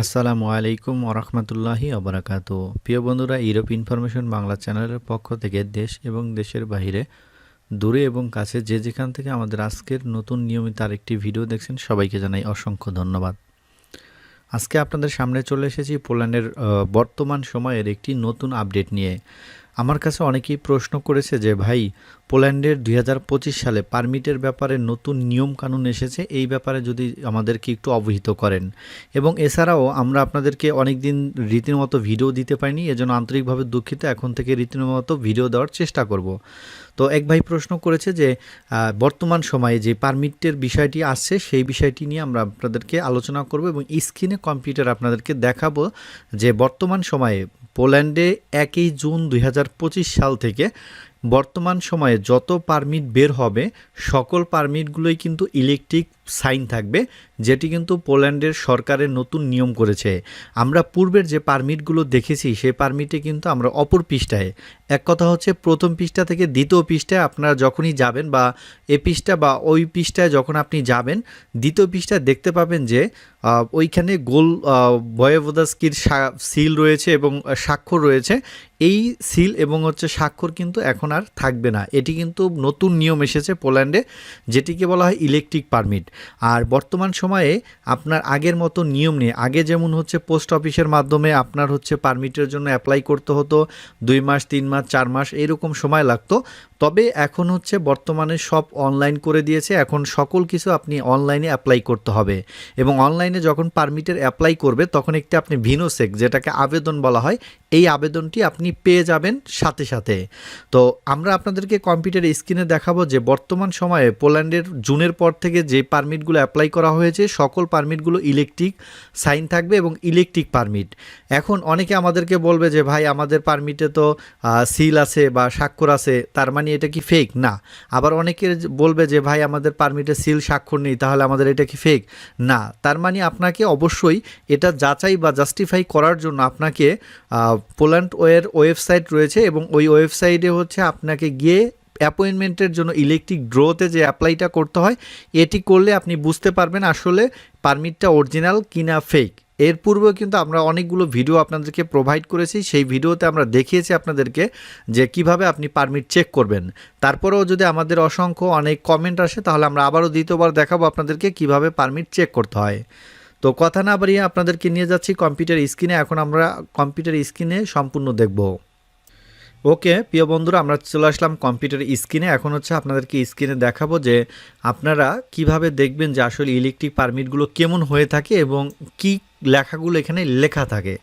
আসসালামু আলাইকুম ওরহমতুল্লাহি আবরাকাত প্রিয় বন্ধুরা, ইউরোপ ইনফরমেশন বাংলা চ্যানেলের পক্ষ থেকে দেশ এবং দেশের বাহিরে, দূরে এবং কাছে যে যেখান থেকে আমাদের আজকের নতুন নিয়মিত আরেকটি ভিডিও দেখছেন, সবাইকে জানাই অসংখ্য ধন্যবাদ। আজকে আপনাদের সামনে চলে এসেছি পোল্যান্ডের বর্তমান সময়ের একটি নতুন আপডেট নিয়ে। আমার কাছে অনেকেই প্রশ্ন করেছে যে, ভাই, পোল্যান্ডের দুই হাজার পঁচিশ সালে পারমিটের ব্যাপারে নতুন নিয়ম কানুন এসেছে, এই ব্যাপারে যদি আমাদেরকে একটু অবহিত করেন। এবং এছাড়াও আমরা আপনাদেরকে অনেক দিন রীতিমতো ভিডিও দিতে পারিনি, এজন্য আন্তরিকভাবে দুঃখিত। এখন থেকে রীতিমতো ভিডিও দেওয়ার চেষ্টা করব। তো এক ভাই প্রশ্ন করেছে যে বর্তমান সময়ে যে পারমিটের বিষয়টি আসছে, সেই বিষয়টি নিয়ে আমরা আপনাদেরকে আলোচনা করব এবং স্ক্রিনে কম্পিউটার আপনাদেরকে দেখাবো যে বর্তমান সময়ে পোল্যান্ডে একই জুন দু হাজার পঁচিশ সাল থেকে বর্তমান সময়ে যত পারমিট বের হবে, সকল পারমিটগুলোই কিন্তু ইলেকট্রিক সাইন থাকবে, যেটি কিন্তু পোল্যান্ডের সরকারের নতুন নিয়ম করেছে। আমরা পূর্বের যে পারমিটগুলো দেখেছি, সেই পারমিটে কিন্তু আমরা অপর পৃষ্ঠায়। এক কথা হচ্ছে, প্রথম পৃষ্ঠা থেকে দ্বিতীয় পৃষ্ঠায় আপনারা যখনই যাবেন বা এ পৃষ্ঠা বা ওই পৃষ্ঠায় যখন আপনি যাবেন, দ্বিতীয় পৃষ্ঠায় দেখতে পাবেন যে ওইখানে গোল বয়োবোদাস্কির সিল রয়েছে এবং স্বাক্ষর রয়েছে। এই সিল এবং হচ্ছে স্বাক্ষর কিন্তু এখন আর থাকবে না। এটি কিন্তু নতুন নিয়ম এসেছে পোল্যান্ডে, যেটিকে বলা হয় ইলেকট্রিক পারমিট। আর বর্তমান সময়ে আপনার আগের মতো নিয়ম নেই। আগে যেমন হচ্ছে পোস্ট অফিসের মাধ্যমে আপনার হচ্ছে পারমিটের জন্য অ্যাপ্লাই করতে হতো, দুই মাস, তিন মাস, চার মাস, এরকম সময় লাগতো। তবে এখন হচ্ছে বর্তমানে সব অনলাইন করে দিয়েছে। এখন সকল কিছু আপনি অনলাইনে অ্যাপ্লাই করতে হবে। এবং অনলাইনে যখন পারমিটের অ্যাপ্লাই করবে, তখন একটি আপনি ভিনোসেক, যেটাকে আবেদন বলা হয়, এই আবেদনটি আপনি পেয়ে যাবেন সাথে সাথে। তো আমরা আপনাদেরকে কম্পিউটার স্ক্রিনে দেখাবো যে বর্তমান সময়ে পোল্যান্ডের জুনের পর থেকে যে পারমিটগুলো অ্যাপ্লাই করা হয়েছে, সকল পারমিটগুলো ইলেকট্রিক সাইন থাকবে এবং ইলেকট্রিক পারমিট এখন অনেকে আমাদেরকে বলবে যে, ভাই, আমাদের পারমিটে তো সিল আছে বা স্বাক্ষর আছে, তার মানে এটা কি ফেক না। আবার অনেকে বলবে যে, ভাই, আমাদের পারমিটে সিল স্বাক্ষর নেই, তাহলে আমাদের এটা কি ফেক না। তার মানে আপনাকে অবশ্যই এটা যাচাই বা জাস্টিফাই করার জন্য আপনাকে পোল্যান্ড ওয়ের ওয়েবসাইট রয়েছে এবং ওই ওয়েবসাইটে হচ্ছে আপনাকে গিয়ে অ্যাপয়েন্টমেন্টের জন্য ইলেকট্রিক ড্রোতে যে অ্যাপ্লাইটা করতে হয়, এটি করলে আপনি বুঝতে পারবেন আসলে পারমিটটা অরিজিনাল কিনা ফেক এর পূর্বেও কিন্তু আমরা অনেকগুলো ভিডিও আপনাদেরকে প্রোভাইড করেছি, সেই ভিডিওতে আমরা দেখিয়েছি আপনাদেরকে যে কীভাবে আপনি পারমিট চেক করবেন। তারপরেও যদি আমাদের অসংখ্য অনেক কমেন্ট আসে, তাহলে আমরা আবারও দ্বিতীয়বার দেখাবো আপনাদেরকে কীভাবে পারমিট চেক করতে হয়। তো কথা না বাড়িয়ে আপনাদেরকে নিয়ে যাচ্ছি কম্পিউটার স্ক্রিনে এখন আমরা কম্পিউটার স্ক্রিনে সম্পূর্ণ দেখব। ওকে, প্রিয় বন্ধুরা, আমরা চলে আসলাম কম্পিউটার স্ক্রিনে। এখন হচ্ছে আপনাদেরকে স্ক্রিনে দেখাবো যে আপনারা কীভাবে দেখবেন যে আসলে ইলেকট্রিক পারমিটগুলো কেমন হয়ে থাকে এবং কি লেখাগুলো এখানে লেখা থাকে।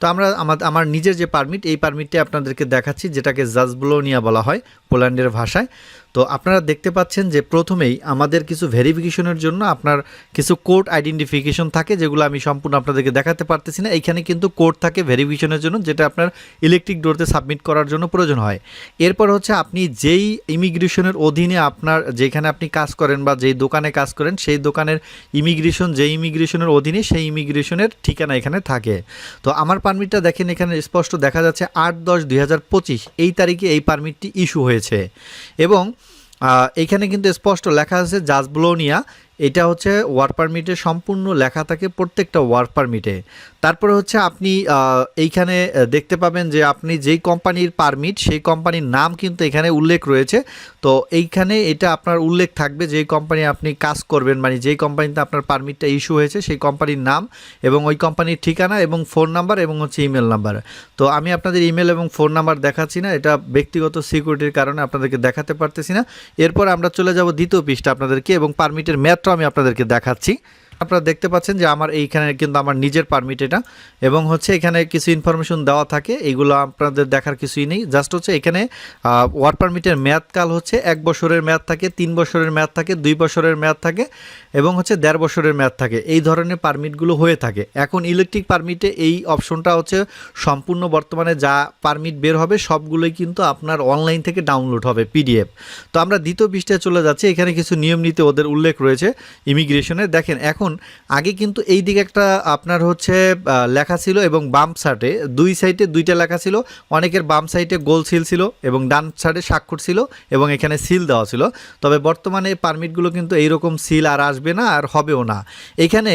তো আমরা আমার আমার নিজের যে পারমিট এই পারমিটটি আপনাদেরকে দেখাচ্ছি, যেটাকে জাজবুলোনিয়া বলা হয় পোল্যান্ডের ভাষায়। তো আপনারা দেখতে পাচ্ছেন যে প্রথমেই আমাদের কিছু ভেরিফিকেশনের জন্য আপনার কিছু কোড আইডেন্টিফিকেশন থাকে, যেগুলো আমি সম্পূর্ণ আপনাদেরকে দেখাতে পারতেছি না। এইখানে কিন্তু কোড থাকে ভেরিফিকেশনের জন্য, যেটা আপনার ইলেকট্রিক ডোরতে সাবমিট করার জন্য প্রয়োজন হয়। এরপর হচ্ছে আপনি যেই ইমিগ্রেশনের অধীনে আপনার, যেখানে আপনি কাজ করেন বা যেই দোকানে কাজ করেন, সেই দোকানের ইমিগ্রেশন যেই ইমিগ্রেশনের অধীনে সেই ইমিগ্রেশনের ঠিকানা এখানে থাকে। তো আমার পারমিটটা দেখেন, এখানে স্পষ্ট দেখা যাচ্ছে আট দশ দুই এই তারিখে এই পারমিটটি ইস্যু হয়েছে। এবং এখানে কিন্তু স্পষ্ট লেখা আছে জাজব্লোনিয়া এটা হচ্ছে ওয়ার পারমিটে সম্পূর্ণ লেখা থাকে প্রত্যেকটা ওয়ার পারমিটে তারপরে হচ্ছে আপনি এইখানে দেখতে পাবেন যে আপনি যেই কোম্পানির পারমিট সেই কোম্পানির নাম কিন্তু এখানে উল্লেখ রয়েছে। তো এইখানে এটা আপনার উল্লেখ থাকবে যেই কোম্পানি আপনি কাজ করবেন মানে যেই কোম্পানিতে আপনার পারমিটটা ইস্যু হয়েছে, সেই কোম্পানির নাম এবং ওই কোম্পানির ঠিকানা এবং ফোন নাম্বার এবং হচ্ছে ইমেল নাম্বার তো আমি আপনাদের ইমেল এবং ফোন নাম্বার দেখাচ্ছি না, এটা ব্যক্তিগত সিকিউরিটির কারণে আপনাদেরকে দেখাতে পারতেছি না। এরপর আমরা চলে যাব দ্বিতীয় পৃষ্ঠা আপনাদেরকে এবং পারমিটের ম্যাথটাও আমি আপনাদেরকে দেখাচ্ছি। আপনারা দেখতে পাচ্ছেন যে আমার এইখানে কিন্তু আমার নিজের পারমিট এটা। এবং হচ্ছে এখানে কিছু ইনফরমেশন দেওয়া থাকে এইগুলো আপনাদের দেখার কিছুই নেই। জাস্ট হচ্ছে এখানে ওয়ার্ক পারমিটের মেয়াদকাল হচ্ছে এক বছরের মেয়াদ থাকে, তিন বছরের মেয়াদ থাকে, দুই বছরের মেয়াদ থাকে এবং হচ্ছে দেড় বছরের মেয়াদ থাকে। এই ধরনের পারমিটগুলো হয়ে থাকে। এখন ইলেকট্রিক পারমিটে এই অপশনটা হচ্ছে সম্পূর্ণ বর্তমানে যা পারমিট বের হবে সবগুলোই কিন্তু আপনার অনলাইন থেকে ডাউনলোড হবে পিডিএফ তো আমরা দ্বিতীয় পৃষ্ঠায় চলে যাচ্ছি। এখানে কিছু নিয়ম নীতি ওদের উল্লেখ রয়েছে ইমিগ্রেশনের দেখেন, এখন দেখুন, আগে কিন্তু এই দিকে একটা আপনার হচ্ছে লেখা ছিল এবং বাম সাইডে দুই সাইডে দুইটা লেখা ছিল। অনেকের বাম সাইডে গোল সিল ছিল এবং ডান সাইডে স্বাক্ষর ছিল এবং এখানে সিল দেওয়া ছিল। তবে বর্তমানে পারমিটগুলো কিন্তু এইরকম সিল আর আসবে না আর হবেও না। এখানে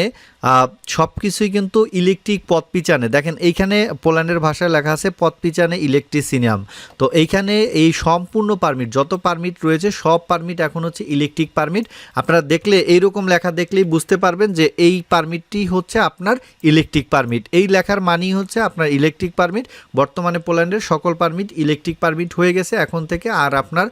সব কিছুই কিন্তু ইলেকট্রিক পথ পিচানে দেখেন, এইখানে পোল্যান্ডের ভাষায় লেখা আছে, পথ পিচানে ইলেকট্রিসিনিয়াম তো এইখানে এই সম্পূর্ণ পারমিট যত পারমিট রয়েছে, সব পারমিট এখন হচ্ছে ইলেকট্রিক পারমিট আপনারা দেখলে, এইরকম লেখা দেখলেই বুঝতে পারবেন যে এই পারমিটটি হচ্ছে আপনার ইলেকট্রিক পারমিট এই লেখার মানেই হচ্ছে আপনার ইলেকট্রিক পারমিট বর্তমানে পোল্যান্ডের সকল পারমিট ইলেকট্রিক পারমিট হয়ে গেছে। এখন থেকে আর আপনার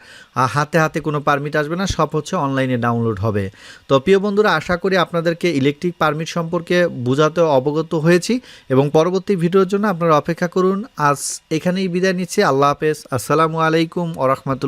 হাতে হাতে কোনো পারমিট আসবে না। সব হচ্ছে অনলাইনে ডাউনলোড হবে। তো প্রিয় বন্ধুরা, আশা করি আপনাদেরকে ইলেকট্রিক পারমিট সম্পর্কে বোঝাতে অবগত হয়েছি এবং পরবর্তী ভিডিওর জন্য আপনারা অপেক্ষা করুন। আজ এখানেই বিদায় নিচ্ছি। আল্লাহ হাফেজ। আসসালামু আলাইকুম ওরহমতুল্লাহ